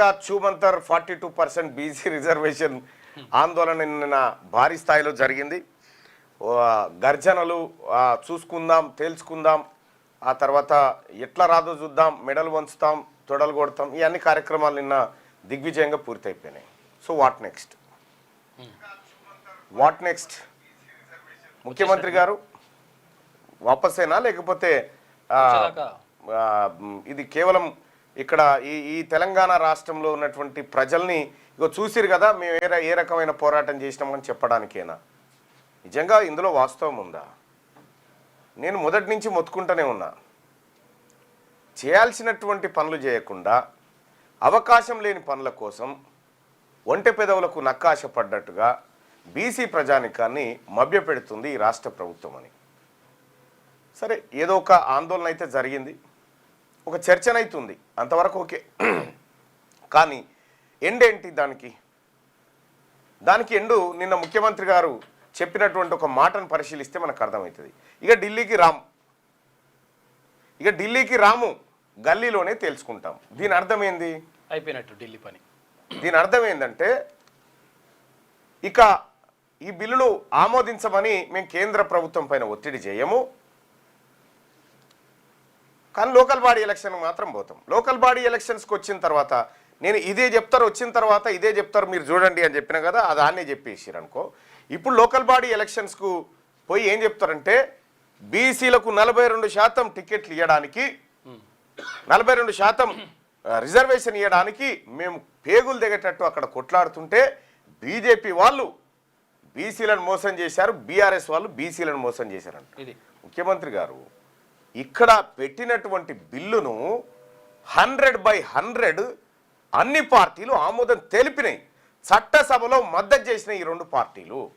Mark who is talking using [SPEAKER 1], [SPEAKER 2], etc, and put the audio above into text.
[SPEAKER 1] తాజాగా చూమంతర్ forty two percent BC reservation ఆందోళన నిన్న భారీ స్థాయిలో జరిగింది. గర్జనలు చూసుకుందాం తేల్చుకుందాం ఆ తర్వాత ఎట్లా రాదో చూద్దాం మెడలు వంచుతాం తొడలు కొడతాం ఈ అన్ని కార్యక్రమాలు నిన్న దిగ్విజయంగా పూర్తయిపోయినాయి. So what next? What next? ముఖ్యమంత్రి గారు వాపసేనా లేకపోతే ఇది కేవలం ఇక్కడ ఈ ఈ తెలంగాణ రాష్ట్రంలో ఉన్నటువంటి ప్రజల్ని ఇగో చూసిరు కదా మేము ఏ ఏ రకమైన పోరాటం చేసినామని చెప్పడానికేనా? నిజంగా ఇందులో వాస్తవం ఉందా? నేను మొదటి నుంచి మొత్తుకుంటూనే ఉన్నా. చేయాల్సినటువంటి పనులు చేయకుండా అవకాశం లేని పనుల కోసం ఒంటె పెదవులకు నక్కాశ పడ్డట్టుగా బీసీ ప్రజానికాన్ని మభ్యపెడుతుంది ఈ రాష్ట్ర ప్రభుత్వం అని. సరే ఏదో ఒక ఆందోళన అయితే జరిగింది. ఒక చర్చనైతుంది. అంతవరకు ఓకే. కానీ ఎండేంటి దానికి? దానికి ఎండు నిన్న ముఖ్యమంత్రి గారు చెప్పినటువంటి ఒక మాటను పరిశీలిస్తే మనకు అర్థమవుతుంది. ఇక ఢిల్లీకి రాము ఇక ఢిల్లీకి రాము గల్లీలోనే తేల్చుకుంటాం. దీని అర్థం ఏంది?
[SPEAKER 2] అయిపోయినట్టు ఢిల్లీ పని.
[SPEAKER 1] దీని అర్థం ఏంటంటే ఇక ఈ బిల్లును ఆమోదించమని మేము కేంద్ర ప్రభుత్వం పైన ఒత్తిడి చేయము. కానీ లోకల్ బాడీ ఎలక్షన్ మాత్రం పోతాం. లోకల్ బాడీ ఎలక్షన్స్కి వచ్చిన తర్వాత నేను ఇదే చెప్తారు వచ్చిన తర్వాత ఇదే చెప్తారు మీరు చూడండి అని చెప్పిన కదా అది ఆనే చెప్పేసారు అనుకో. ఇప్పుడు లోకల్ బాడీ ఎలక్షన్స్కు పోయి ఏం చెప్తారంటే బీసీలకు నలభై రెండు శాతం టికెట్లు ఇవ్వడానికి నలభై రెండు శాతం రిజర్వేషన్ ఇవ్వడానికి మేము పేగులు దిగేటట్టు అక్కడ కొట్లాడుతుంటే బీజేపీ వాళ్ళు బీసీలను మోసం చేశారు బీఆర్ఎస్ వాళ్ళు బీసీలను మోసం చేశారంట. ముఖ్యమంత్రి గారు ఇక్కడ పెట్టినటువంటి బిల్లును హండ్రెడ్ బై హండ్రెడ్ అన్ని పార్టీలు ఆమోదం తెలిపినాయి. చట్టసభలో మద్దతు చేసిన ఈ రెండు పార్టీలు.